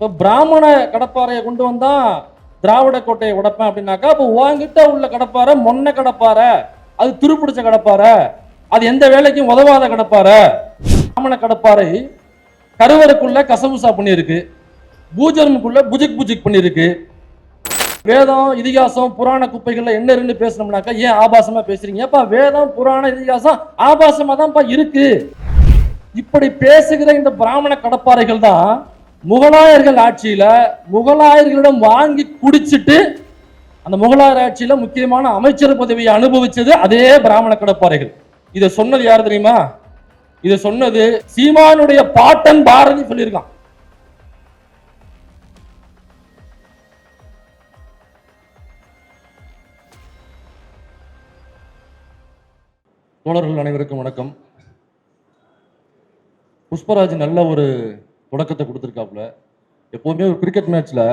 இப்போ பிராமண கடப்பாறையை கொண்டு வந்தா திராவிட கோட்டையை உடைப்பேன் அப்படின்னாக்கா அப்போ உங்ககிட்ட உள்ள கடப்பாறை மொன்ன கடப்பாறை அது துருப்பிடிச்ச கடப்பாறை அது எந்த வேலைக்கும் உதவாத கடப்பாறை. பிராமண கடப்பாறை கருவறைக்குள்ள கசபுசா பண்ணியிருக்கு பூஜர்முக்குள்ள புஜிக் புஜிக் பண்ணியிருக்கு. வேதம் இதிகாசம் புராண குப்பைகள்ல என்ன இருந்து பேசணும்னாக்கா ஏன் ஆபாசமா பேசுறீங்க? அப்பா வேதம் புராண இதிகாசம் ஆபாசமா தான்ப்பா இருக்கு. இப்படி பேசுகிற இந்த பிராமண கடப்பாறைகள் தான் முகலாயர்கள் ஆட்சியில முகலாயர்களிடம் வாங்கி குடிச்சிட்டு அந்த முகலாயர் ஆட்சியில முக்கியமான அமைச்சர் பதவியை அனுபவிச்சது அதே பிராமண கடப்பாறைகள் இதை சொன்னது யார் தெரியுமா? இதை சொன்னது சீமானுடைய பாட்டன் பாரதி சொல்லியிருக்கான். தோழர்கள் அனைவருக்கும் வணக்கம். புஷ்பராஜ் நல்ல ஒரு தொடக்கத்தை கொடுத்துருக்காப்புல. எப்போவுமே ஒரு கிரிக்கெட் மேட்ச்சில்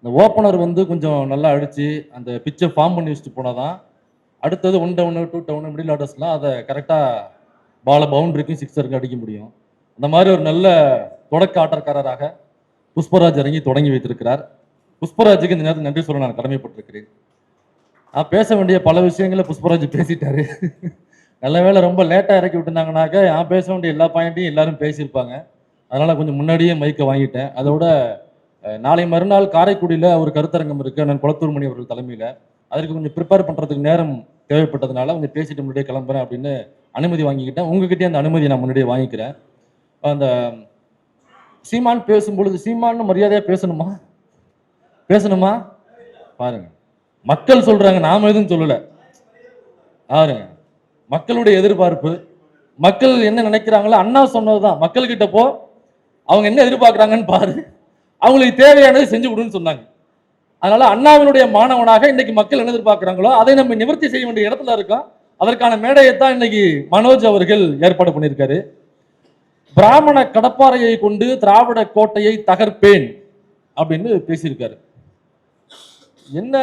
இந்த ஓப்பனர் வந்து கொஞ்சம் நல்லா அடித்து அந்த பிச்சை ஃபார்ம் பண்ணி வச்சுட்டு போனால் தான் அடுத்தது one down two down middle ஆர்டர்ஸ்லாம் அதை கரெக்டாக பாலை பவுண்டரிக்கும் சிக்ஸருக்கும் அடிக்க முடியும். அந்த மாதிரி ஒரு நல்ல தொடக்க ஆட்டக்காரராக புஷ்பராஜ் இறங்கி தொடங்கி வைத்திருக்கிறார். புஷ்பராஜுக்கு இந்த நேரத்தில் நன்றி சொல்ல நான் கடமைப்பட்டிருக்கிறேன். நான் பேச வேண்டிய பல விஷயங்களை புஷ்பராஜ் பேசிட்டாரு. நல்ல வேளை ரொம்ப லேட்டாக இறக்கி விட்டுருந்தாங்கனாக்க நான் பேச வேண்டிய எல்லா பாயிண்ட்டையும் எல்லாரும் பேசியிருப்பாங்க. அதனால் கொஞ்சம் முன்னாடியே மைக்கை வாங்கிட்டேன். அதோட நாளை மறுநாள் காரைக்குடியில் ஒரு கருத்தரங்கம் இருக்குது நான் குளத்தூர் மணி அவர்கள் தலைமையில். அதற்கு கொஞ்சம் ப்ரிப்பேர் பண்ணுறதுக்கு நேரம் தேவைப்பட்டதுனால கொஞ்சம் பேசிட்டு முன்னாடியே கிளம்புறேன் அப்படின்னு அனுமதி வாங்கிக்கிட்டேன். உங்ககிட்டே அந்த அனுமதி நான் முன்னாடியே வாங்கிக்கிறேன். அந்த சீமான் பேசும்பொழுது சீமான்னு மரியாதையாக பேசணுமா? பேசணுமா? பாருங்க. மக்கள் சொல்கிறாங்க நாம் எதுவும் சொல்லலை. பாருங்க. மக்களுடைய எதிர்பார்ப்பு. மக்கள் என்ன நினைக்கிறாங்களோ அண்ணா சொன்னது தான் மக்கள்கிட்ட போ. அவங்க என்ன எதிர்பார்க்குறாங்கன்னு பாரு. அவங்களுக்கு தேவையானதை செஞ்சு கொடுன்னு சொன்னாங்க. அதனால அண்ணாவினுடைய மாணவனாக இன்னைக்கு மக்கள் என்ன எதிர்பார்க்குறாங்களோ அதை நம்ம நிவர்த்தி செய்ய வேண்டிய இடத்துல இருக்கோம் அதற்கான மேடையை தான் இன்னைக்கு மனோஜ் அவர்கள் ஏற்பாடு பண்ணியிருக்காரு. பிராமண கடப்பாறையை கொண்டு திராவிட கோட்டையை தகர்ப்பேன் அப்படின்னு பேசியிருக்காரு. என்ன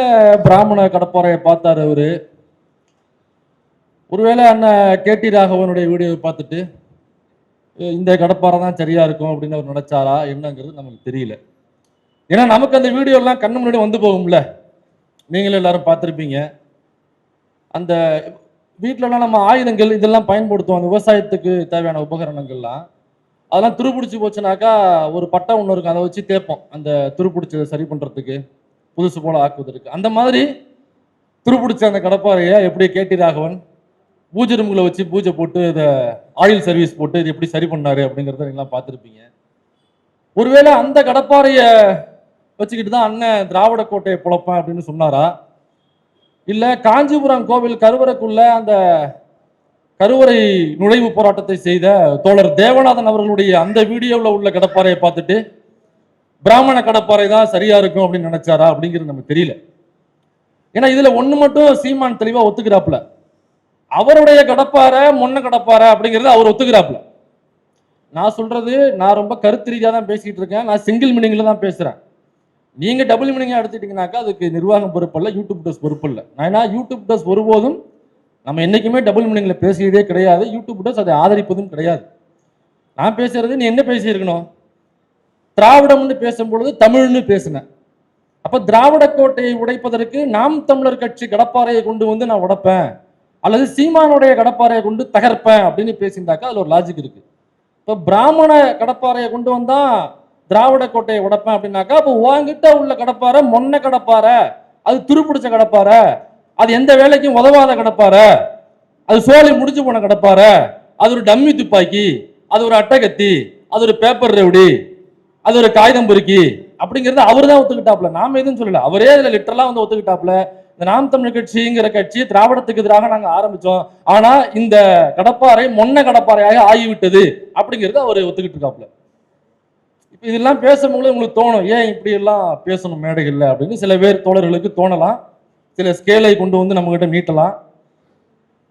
பிராமண கடப்பாறையை பார்த்தாரு அவரு? ஒருவேளை அண்ணன் கேடி ராகவனுடைய வீடியோவை பார்த்துட்டு இந்த கடப்பாறை தான் சரியா இருக்கும் அப்படின்னு அவர் நினைச்சாரா என்னங்கிறது நமக்கு தெரியல. ஏன்னா நமக்கு அந்த வீடியோலாம் கண்ணு முன்னாடி வந்து போகும்ல. நீங்களும் எல்லாரும் பார்த்துருப்பீங்க. அந்த வீட்டிலலாம் நம்ம ஆயுதங்கள் இதெல்லாம் பயன்படுத்துவாங்க விவசாயத்துக்கு தேவையான உபகரணங்கள்லாம். அதெல்லாம் துருப்பிடிச்சு போச்சுனாக்கா ஒரு பட்டம் ஒன்று இருக்கும். அதை வச்சு தேய்ப்போம். அந்த துருப்பிடிச்சதை சரி பண்ணுறதுக்கு புதுசு போல ஆக்குவதற்கு. அந்த மாதிரி துருப்பிடிச்ச அந்த கடப்பாறையை எப்படி கேட்டி ராகவன் பூஜை ரூம்களை வச்சு பூஜை போட்டு இதை ஆயில் சர்வீஸ் போட்டு இது எப்படி சரி பண்ணாரு அப்படிங்கிறத நீங்களாம் பார்த்துருப்பீங்க. ஒருவேளை அந்த கடப்பாறையை வச்சுக்கிட்டு தான் அண்ணன் திராவிட கோட்டையை புழப்பேன் அப்படின்னு சொன்னாரா? இல்லை காஞ்சிபுரம் கோவில் கருவறைக்குள்ள அந்த கருவறை நுழைவு போராட்டத்தை செய்த தோழர் தேவநாதன் அவர்களுடைய அந்த வீடியோவில் உள்ள கடப்பாறையை பார்த்துட்டு பிராமண கடப்பாறை தான் சரியா இருக்கும் அப்படின்னு நினைச்சாரா அப்படிங்கிறது நமக்கு தெரியல. ஏன்னா இதுல ஒன்று மட்டும் சீமான் தெளிவாக ஒத்துக்கிறாப்புல. அவருடைய கடப்பார முன்ன கடப்பார அப்படிங்கிறது அவர் ஒத்துக்கிறாப்புல. நான் சொல்றது நான் ரொம்ப கருத்து ரீதியாக தான் பேசிட்டு இருக்கேன். நான் சிங்கிள் மீனிங்ல தான் பேசுறேன். நீங்க டபுள் மீனிங்காக எடுத்துட்டீங்கன்னாக்கா அதுக்கு நிர்வாகம் பொறுப்பு யூடியூப் டஸ் பொறுப்பு இல்லை. நான் ஏன்னா யூடியூப் டஸ் ஒருபோதும் நம்ம என்னைக்குமே டபுள் மீனிங்ல பேசியதே கிடையாது. யூடியூப் டஸ் அதை ஆதரிப்பதும் கிடையாது. நான் பேசுறது நீ என்ன பேசியிருக்கணும்? திராவிடம்னு பேசும்பொழுது தமிழ்னு பேசினேன். அப்போ திராவிட கோட்டையை உடைப்பதற்கு நாம் தமிழர் கட்சி கடப்பாறையை கொண்டு வந்து நான் உடைப்பேன். அல்லது சீமானுடைய கடப்பாறையை கொண்டு தகர்ப்பேன் அப்படின்னு பேசியிருந்தாக்கா அதில் ஒரு லாஜிக் இருக்கு. இப்போ பிராமண கடப்பாறையை கொண்டு வந்தா திராவிட கோட்டையை உடைப்பேன் அப்படின்னாக்கா அப்போ உன்கிட்ட உள்ள கடப்பாறை மொன்ன கடப்பாறை அது துருப்பிடிச்ச கடப்பாறை அது எந்த வேலைக்கும் உதவாத கடப்பாறை அது சோலை முடிஞ்சு போன கடப்பாறை அது ஒரு டம்மி துப்பாக்கி அது ஒரு அட்டகத்தி அது ஒரு பேப்பர் ரெவடி அது ஒரு காகிதம் பொறுக்கி அப்படிங்கிறது அவர் தான் ஒத்துக்கிட்டாப்ல நாம எதுவும் சொல்லல. அவரே அதில் லிட்டரலாக வந்து ஒத்துக்கிட்டாப்ல இந்த நாம் தமிழ் கட்சிங்கிற கட்சி திராவிடத்துக்கு எதிராக நாங்க ஆரம்பிச்சோம். ஆனா இந்த கடப்பாறை மொன்ன கடப்பாறையாக ஆகிவிட்டது அப்படிங்கிறது அவர் ஒத்துக்கிட்டு இருக்காப்ல இப்போ இதெல்லாம் பேசும்போது உங்களுக்கு தோணும் ஏன் இப்படி எல்லாம் பேசணும் மேடைகளில்? அப்படின்னு சில பேர் தோழர்களுக்கு தோணலாம். சில ஸ்கேலை கொண்டு வந்து நம்மகிட்ட நீட்டலாம்.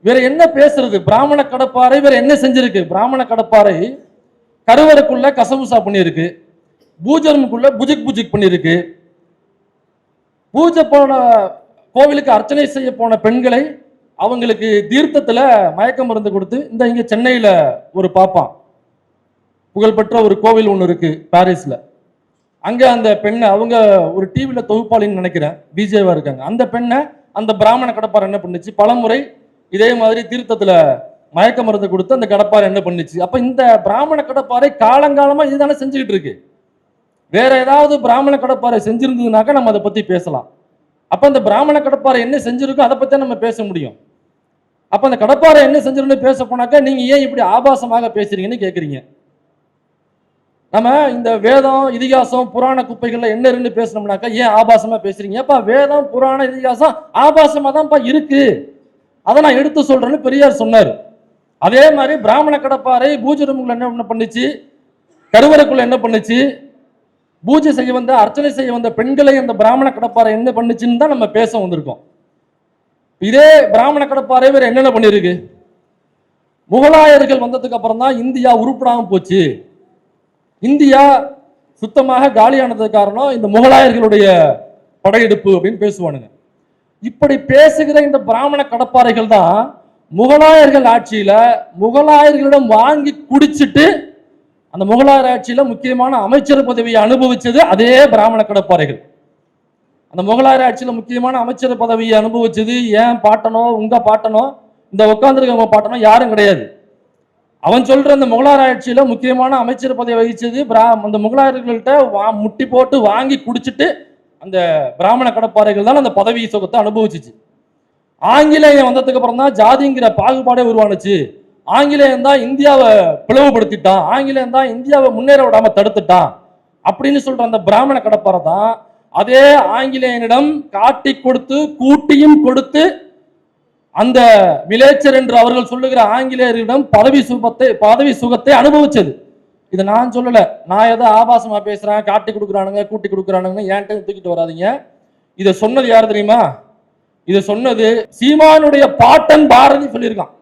வேற என்ன பேசுறது? பிராமண கடப்பாறை வேற என்ன செஞ்சிருக்கு? பிராமண கடப்பாறை கருவறைக்குள்ள கசமுசா பண்ணியிருக்கு. பூஜரமுக்குள்ள புஜிக் புஜிக் பண்ணியிருக்கு. பூஜை போன கோவிலுக்கு அர்ச்சனை செய்ய போன பெண்களை அவங்களுக்கு தீர்த்தத்தில் மயக்க மருந்து கொடுத்து இந்த இங்கே சென்னையில் ஒரு பாப்பான் புகழ்பெற்ற ஒரு கோவில் ஒன்று இருக்குது பாரிஸில். அங்கே அந்த பெண்ணை அவங்க ஒரு டிவியில் தொகுப்பாளின்னு நினைக்கிறேன் பிஜேவாக இருக்காங்க. அந்த பெண்ணை அந்த பிராமண கடப்பார் என்ன பண்ணுச்சு? பலமுறை இதே மாதிரி தீர்த்தத்தில் மயக்க மருந்து கொடுத்து அந்த கடப்பார் என்ன பண்ணுச்சு? அப்போ இந்த பிராமண கடப்பாறை காலங்காலமாக இதுதானே செஞ்சுக்கிட்டு இருக்கு. வேற ஏதாவது பிராமண கடப்பாறை செஞ்சிருந்ததுனாக்கா நம்ம அதை பற்றி பேசலாம். அப்போ அந்த பிராமண கடப்பாறை என்ன செஞ்சிருக்கோ அதை பற்றி நம்ம பேச முடியும். அப்போ அந்த கடப்பாறை என்ன செஞ்சிருன்னு பேச போனாக்கா நீங்கள் ஏன் இப்படி ஆபாசமாக பேசுறீங்கன்னு கேட்குறீங்க நம்ம இந்த வேதம் இதிகாசம் புராண குப்பைகள்ல என்ன இருந்து பேசணும்னாக்கா ஏன் ஆபாசமா பேசுறீங்க? அப்பா வேதம் புராண இதிகாசம் ஆபாசமா தான்ப்பா இருக்கு. அதை நான் எடுத்து சொல்றேன்னு பெரியார் சொன்னார். அதே மாதிரி பிராமண கடப்பாறை பூஜை ரூமுக்குள்ள என்ன என்ன பண்ணுச்சு? கருவறைக்குள்ள என்ன பண்ணுச்சு? பூஜை செய்ய வந்த அர்ச்சனை செய்ய வந்த பெண்களை அந்த பிராமண கடப்பாறை என்ன பண்ணுச்சுன்னு தான் நம்ம பேச வந்திருக்கோம். இதே பிராமண கடப்பாறை வேற என்னென்ன பண்ணியிருக்கு? முகலாயர்கள் வந்ததுக்கு அப்புறம் தான் இந்தியா உருப்படாமல் போச்சு. இந்தியா சுத்தமாக காலியானது காரணம் இந்த முகலாயர்களுடைய படையெடுப்பு அப்படின்னு பேசுவானுங்க. இப்படி பேசுகிற இந்த பிராமண கடப்பாறைகள் தான் முகலாயர்கள் ஆட்சியில முகலாயர்களிடம் வாங்கி குடிச்சிட்டு அந்த முகலாயர் ஆட்சியில முக்கியமான அமைச்சர் பதவியை அனுபவிச்சது அதே பிராமண கடப்பாறைகள் அந்த முகலாயர் ஆட்சியில முக்கியமான அமைச்சர் பதவியை அனுபவிச்சது ஏன் பாட்டனோ உங்க பாட்டனோ இந்த உட்காந்துருக்கவங்க பாட்டனோ யாரும் கிடையாது. அவன் சொல்ற அந்த முகலாயர் ஆட்சியில முக்கியமான அமைச்சர் பதவி வகிச்சது பிரா அந்த முகலாயர்கள்ட்ட வா முட்டி போட்டு வாங்கி குடிச்சிட்டு அந்த பிராமண கடப்பாறைகள் தான் அந்த பதவி சுகத்தை அனுபவிச்சிச்சு. ஆங்கிலேயம் வந்ததுக்கு அப்புறம் தான் ஜாதிங்கிற பாகுபாடே உருவானுச்சு. ஆங்கிலேயம் தான் இந்தியாவை பிளவுபடுத்திட்டான். ஆங்கிலேயம் தான் இந்தியாவை முன்னேற விடாம தடுத்துட்டான். அப்படின்னு சொல்ற அந்த பிராமண கடப்பாறை தான் அதே ஆங்கிலேயனிடம் காட்டி கொடுத்து கூட்டியும் கொடுத்து அந்த விலேச்சர் என்று அவர்கள் சொல்லுகிற ஆங்கிலேயரிடம் பதவி சுகத்தை பதவி சுகத்தை அனுபவிச்சது. இதை நான் சொல்லல. நான் ஏதோ ஆபாசமா பேசுறேன் காட்டி கொடுக்குறானுங்க கூட்டி கொடுக்குறானுங்க என்கிட்ட தூக்கிட்டு வராதீங்க. இதை சொன்னது யார் தெரியுமா? இதை சொன்னது சீமானுடைய பாட்டன் பாரதி சொல்லியிருக்கான்.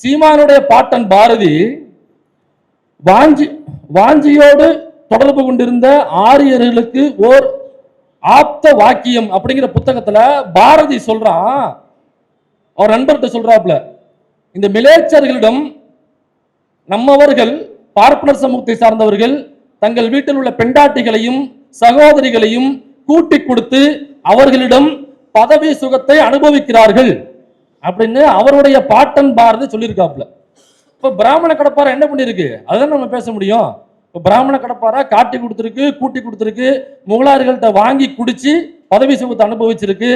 சீமானுடைய பாட்டன் பாரதி வாஞ்சி வாஞ்சியோடு தொடர்பு கொண்டிருந்த ஆரியர்களுக்கு ஓர் ஆப்த வாக்கியம் அப்படிங்கிற புத்தகத்துல பாரதி சொல்றான். அவர் நண்பர்கிட்ட சொல்றாப்ல இந்த மிலேச்சர்களிடம் நம்மவர்கள் பார்ப்பனர் சமூகத்தை சார்ந்தவர்கள் தங்கள் வீட்டில் உள்ள பெண்டாட்டிகளையும் சகோதரிகளையும் கூட்டி கொடுத்து அவர்களிடம் பதவி சுகத்தை அனுபவிக்கிறார்கள். அப்படின்னு அவருடைய பாட்டன் பாரதி சொல்லியிருக்காப்ல இப்போ பிராமண கடப்பாரை என்ன பண்ணியிருக்கு? அதுதான் நம்ம பேச முடியும். இப்போ பிராமண கடப்பாரா காட்டி கொடுத்துருக்கு கூட்டி கொடுத்துருக்கு முகலாயர்கள்ட்ட வாங்கி குடிச்சு பதவி சுகத்தை அனுபவிச்சிருக்கு.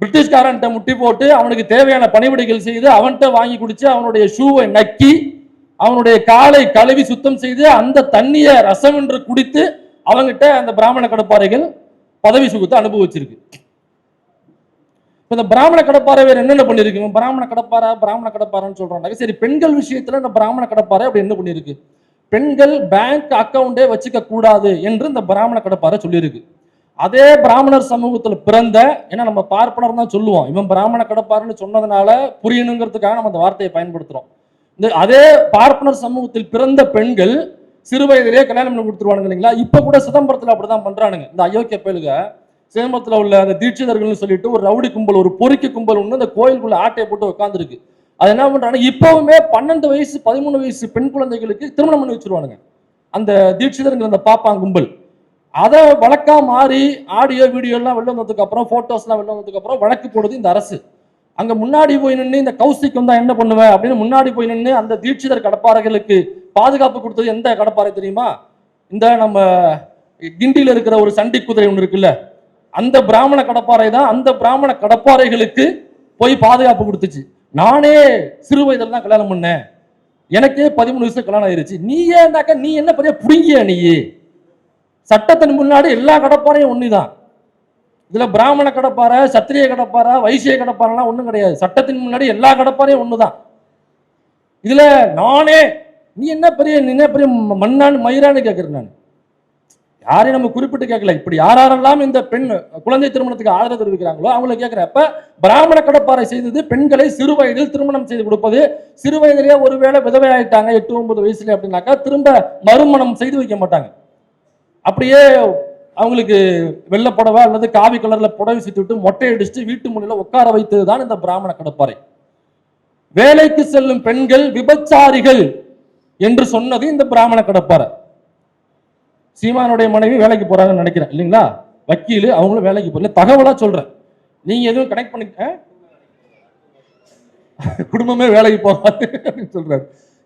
பிரிட்டிஷ்காரன்ட்ட முட்டி போட்டு அவனுக்கு தேவையான பணிவிடைகள் செய்து அவன்கிட்ட வாங்கி குடிச்சு அவனுடைய ஷூவை நக்கி அவனுடைய காலை கழுவி சுத்தம் செய்து அந்த தண்ணியை ரசம் என்று குடித்து அவங்கிட்ட அந்த பிராமண கடப்பாறைகள் பதவி சுகத்தை அனுபவிச்சிருக்கு. இப்போ இந்த பிராமண கடப்பாறை வேறு என்னென்ன பண்ணியிருக்கு இவன் பிராமண கடப்பாறா? பிராமண கடப்பாறைன்னு சொல்கிறாங்க சரி பெண்கள் விஷயத்தில் இந்த பிராமண கடப்பாறை அப்படி என்ன பண்ணியிருக்கு? பெண்கள் பேங்க் அக்கௌண்டே வச்சுக்க கூடாது என்று இந்த பிராமண கடப்பாறை சொல்லியிருக்கு. அதே பிராமணர் சமூகத்தில் பிறந்த ஏன்னா நம்ம பார்ப்பனர் தான் சொல்லுவோம். இவன் பிராமண கடப்பாருன்னு சொன்னதுனால புரியணுங்கிறதுக்காக நம்ம அந்த வார்த்தையை பயன்படுத்துகிறோம் இந்த அதே பார்ப்பனர் சமூகத்தில் பிறந்த பெண்கள் சிறு வயதிலேயே கல்யாணம் பண்ணி கொடுத்துருவானுங்க இல்லைங்களா? இப்போ கூட சிதம்பரத்துல அப்படிதான் பண்ணுறானுங்க இந்த அயோக்கிய பயலுக சேமத்தில் உள்ள அந்த தீட்சிதர்கள்னு சொல்லிட்டு ஒரு ரவுடி கும்பல் ஒரு பொறுக்கி கும்பல் ஒன்று அந்த கோயிலுக்குள்ள ஆட்டையை போட்டு உட்காந்துருக்கு அது என்ன பண்ணுறாங்க இப்போவுமே பன்னெண்டு வயசு பதிமூணு வயசு பெண் குழந்தைகளுக்கு திருமணம் பண்ணி வச்சிருவானுங்க. அந்த தீட்சிதருங்கிற அந்த பாப்பாங்க கும்பல். அதை வழக்கா மாறி ஆடியோ வீடியோலாம் வெளில வந்ததுக்கு அப்புறம் போட்டோஸ் வெளில வந்ததுக்கு அப்புறம் வழக்கு போடுது இந்த அரசு. அங்க முன்னாடி போய் நின்று இந்த கௌசிக் வந்தா என்ன பண்ணுவேன் அப்படின்னு முன்னாடி போய் நின்று அந்த தீட்சிதர் கடப்பாறைகளுக்கு பாதுகாப்பு கொடுத்தது எந்த கடப்பாறை தெரியுமா? இந்த நம்ம கிண்டியில் இருக்கிற ஒரு சண்டி குதிரை ஒன்று இருக்குல்ல அந்த பிராமண கடப்பாறை தான் அந்த பிராமண கடப்பாறைகளுக்கு போய் பாதுகாப்பு கொடுத்துச்சு. நானே சிறு வயதில் தான் கல்யாணம் பண்ணேன். எனக்கே பதிமூணு வயசு கல்யாணம் ஆயிருச்சு. நீ ஏன்னாக்கா நீ என்ன பெரிய புடுங்கிய நீ? சட்டத்தின் முன்னாடி எல்லா கடப்பாறையும் ஒன்று தான் இதில் பிராமண கடப்பாறை சத்திரிய கடப்பாறை வைசிய கடப்பாறைலாம் ஒன்றும் கிடையாது. சட்டத்தின் முன்னாடி எல்லா கடப்பாறையும் ஒன்று தான் இதில் நானே நீ என்ன பெரிய நீ என்ன பெரிய மண்ணான்னு மயிரான்னு கேட்குறேன் நான். யாரையும் நம்ம குறிப்பிட்டு கேட்கல. இப்படி யாரெல்லாம் இந்த பெண் குழந்தை திருமணத்துக்கு ஆதரவு தெரிவிக்கிறாங்களோ அவங்கள கேட்கிறப்ப பிராமண கடப்பாறை செய்தது பெண்களை சிறு வயதில் திருமணம் செய்து கொடுப்பது. சிறு வயதிலேயே ஒருவேளை விதவை ஆயிட்டாங்க எட்டு ஒன்பது வயசுல அப்படின்னாக்கா திரும்ப மறுமணம் செய்து வைக்க மாட்டாங்க. அப்படியே அவங்களுக்கு வெள்ளை புடவை அல்லது காவி கலர்ல புடவை சுத்தி விட்டு மொட்டை அடிச்சுட்டு வீட்டு முன்னில உட்கார வைத்தது தான் இந்த பிராமண கடப்பாறை. வேலைக்கு செல்லும் பெண்கள் விபச்சாரிகள் என்று சொன்னது இந்த பிராமண கடப்பாறை. சீமானுடைய மனைவி வேலைக்கு போறாங்கன்னு நினைக்கிறேன் இல்லைங்களா? வக்கீல் அவங்களும் வேலைக்கு போகல தகவலா சொல்றேன். நீங்க எதுவும் கனெக்ட் பண்ணி குடும்பமே வேலைக்கு போகாது அப்படின்னு சொல்றாரு.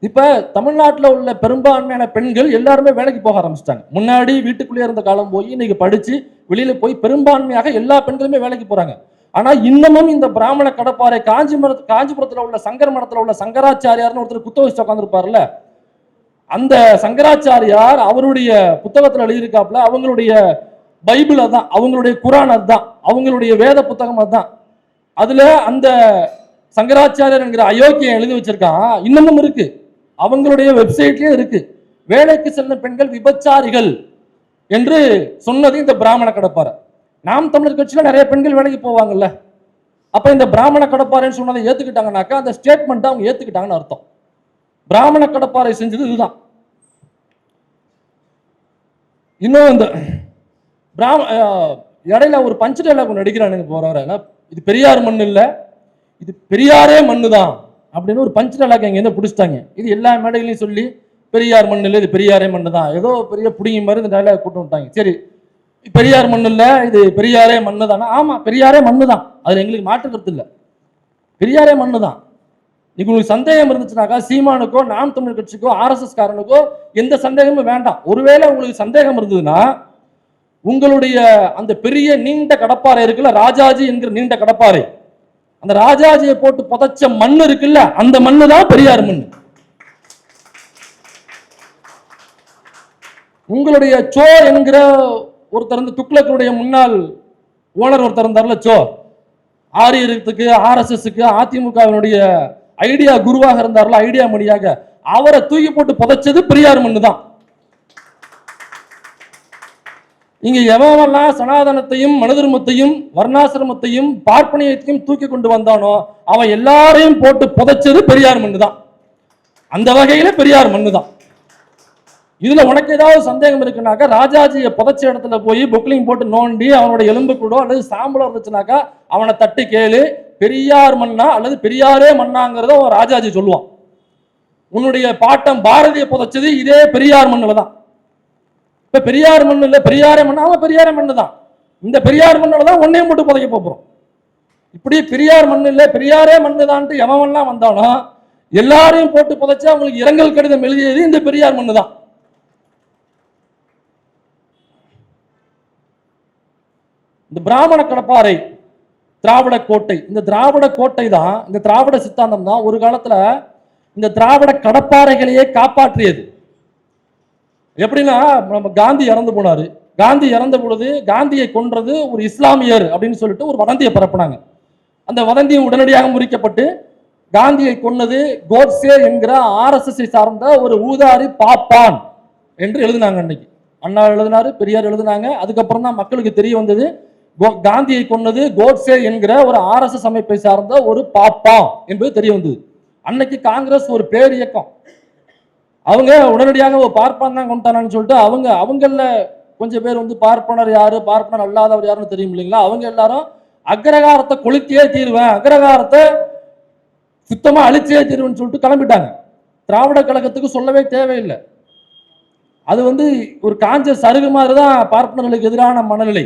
இப்ப தமிழ்நாட்டுல உள்ள பெரும்பான்மையான பெண்கள் எல்லாருமே வேலைக்கு போக ஆரம்பிச்சிட்டாங்க. முன்னாடி வீட்டுக்குள்ளேயே இருந்த காலம் போய் இன்னைக்கு படிச்சு வெளியில போய் பெரும்பான்மையாக எல்லா பெண்களுமே வேலைக்கு போறாங்க. ஆனா இன்னமும் இந்த பிராமண கடப்பாறை காஞ்சிபுரம் காஞ்சிபுரத்துல உள்ள சங்கர மடத்துல உள்ள சங்கராச்சாரியார்னு ஒருத்தர் குத்த வச்சு உட்காந்துருப்பாருல்ல அந்த சங்கராச்சாரியார் அவருடைய புத்தகத்தில் எழுதியிருக்காப்புல அவங்களுடைய பைபிள் அதுதான் அவங்களுடைய குரான் அதுதான் அவங்களுடைய வேத புத்தகம் அதுதான் அதில் அந்த சங்கராச்சாரியர் என்கிற அயோக்கியம் எழுதி வச்சிருக்கான் இன்னமும் இருக்கு. அவங்களுடைய வெப்சைட்லயே இருக்கு. வேலைக்கு செல்லும் பெண்கள் விபச்சாரிகள் என்று சொன்னது இந்த பிராமண கடப்பாறை. நாம் தமிழர் கட்சியில் நிறைய பெண்கள் வேலைக்கு போவாங்கல்ல. அப்போ இந்த பிராமண கடப்பாறைன்னு சொன்னதை ஏற்றுக்கிட்டாங்கனாக்கா அந்த ஸ்டேட்மெண்ட்டை அவங்க ஏற்றுக்கிட்டாங்கன்னு அர்த்தம். பிராமண கடப்பாறை செஞ்சது இதுதான். இன்னும் இந்த பிராம இடையில ஒரு பஞ்ச டைலாக் ஒன்று நடிக்கிறானுங்க போறவர இது பெரியார் மண் இல்லை இது பெரியாரே மண்ணு தான் அப்படின்னு ஒரு பஞ்ச டைலாக் எங்கேருந்து பிடிச்சிட்டாங்க. இது எல்லா மேடைகளையும் சொல்லி பெரியார் மண் இல்லை இது பெரியாரே மண்ணு தான். ஏதோ பெரிய புடிங்கி மாதிரி இந்த டைலாக் கூட்டு விட்டாங்க. சரி பெரியார் மண் இல்லை இது பெரியாரே மண்ணு தானா? ஆமாம் பெரியாரே மண்ணு தான். அதில் எங்களுக்கு மாற்று கருத்து பெரியாரே மண்ணு தான். நீங்க உங்களுக்கு சந்தேகம் இருந்துச்சுனாக்கா சீமானுக்கோ நாம் தமிழர் கட்சிக்கோ ஆர்எஸ்எஸ் காரனுக்கோ எந்த சந்தேகமும் வேண்டாம். ஒருவேளை உங்களுக்கு சந்தேகம் இருந்ததுன்னா உங்களுடைய அந்த பெரிய நீண்ட கடப்பாறை இருக்குல்ல ராஜாஜி என்கிற நீண்ட கடப்பாறை. அந்த ராஜாஜியை போட்டு புதைச்ச மண் இருக்குல்ல அந்த மண்ணு தான் பெரியார் மண். உங்களுடைய சோ என்கிற ஒருத்தர் வந்து துக்ளக்குடைய முன்னாள் ஓனர் ஒருத்தர் இருந்தார்ல சோ. ஆரியத்துக்கு ஆர்எஸ்எஸ்க்கு அதிமுகவினுடைய ஐடியா குருவாக இருந்தார்ல ஐடியா மணியாக அவரை தூக்கி போட்டு புதைச்சது பெரியார் மண்ணு தான். இங்க எவெல்லாம் சனாதனத்தையும் மனதர்மத்தையும் வர்ணாசிரமத்தையும் பார்ப்பனியத்தையும் தூக்கி கொண்டு வந்தானோ அவன் எல்லாரையும் போட்டு புதைச்சது பெரியார் மண்ணு தான். அந்த வகையில பெரியார் மண்ணு தான். இதுல உனக்கு ஏதாவது சந்தேகம் இருக்குனாக்கா ராஜாஜியை புதைச்ச இடத்துல போய் புக்லிங் போட்டு நோண்டி அவனோட எலும்பு கூடோ அல்லது சாம்பலம் இருந்துச்சுனாக்கா அவனை தட்டி கேளு பெரியார் மன்னா அல்லது பெரியாரே மன்னாங்கிறத ராஜாஜி சொல்லுவான். உன்னுடைய பாட்டம் பாரதியை புதைச்சது இதே பெரியார் மண்ணில் தான். இப்போ பெரியார் மண்ணு இல்லை பெரியாரே மண்ணா அவன் பெரியாரே மண்ணு தான். இந்த பெரியார் மண்ணில் தான் ஒன்றையும் போட்டு புதைக்க போகிறோம் இப்படி பெரியார் மண்ணு இல்லை பெரியாரே மண்ணு தான்ட்டு எவன்லாம் வந்தாலும் எல்லாரையும் போட்டு புதைச்சி அவங்களுக்கு இரங்கல் கடிதம் எழுதியது இந்த பெரியார் மண்ணு தான். இந்த பிராமண கடப்பாறை திராவிட கோட்டை. இந்த திராவிட கோட்டை தான் இந்த திராவிட சித்தாந்தம் தான் ஒரு காலத்துல இந்த திராவிட கடப்பாறைகளையே காப்பாற்றியது. எப்படின்னா நம்ம காந்தி இறந்து போனாரு. காந்தி இறந்த பொழுது காந்தியை கொன்றது ஒரு இஸ்லாமியர் அப்படின்னு சொல்லிட்டு ஒரு வதந்தியை பரப்புனாங்க. அந்த வதந்தி உடனடியாக முறிக்கப்பட்டு காந்தியை கொன்னது கோட்ஸே என்கிற ஆர்எஸ்எஸ் சார்ந்த ஒரு ஊதாரி பாப்பான் என்று எழுதினாங்க அன்னைக்கு. அண்ணா எழுதினாரு பெரியார் எழுதினாங்க. அதுக்கப்புறம் தான் மக்களுக்கு தெரிய வந்தது காந்தியை கொன்னது கோட்ஸே என்கிற ஒரு ஆர்எஸ்எஸ் அமைப்பை சார்ந்த ஒரு பாப்பான் என்பது தெரிய வந்தது. அன்னைக்கு காங்கிரஸ் ஒரு பேர் இயக்கம். அவங்க உடனடியாக ஒரு பார்ப்பான் தான் கொண்டானான்னு சொல்லிட்டு அவங்க அவங்கள கொஞ்சம் பேர் வந்து பார்ப்பனர் யாரு பார்ப்பனர் அல்லாதவர் யாருன்னு தெரியும் இல்லைங்களா? அவங்க எல்லாரும் அக்ரகாரத்தை கொளுத்தியே தீருவேன் அக்ரகாரத்தை சுத்தமா அழிச்சே தீருவேன்னு சொல்லிட்டு கிளம்பிட்டாங்க. திராவிட கழகத்துக்கு சொல்லவே தேவையில்லை. அது வந்து ஒரு காஞ்ச சருகு மாதிரி தான் பார்ப்பனர்களுக்கு எதிரான மனநிலை.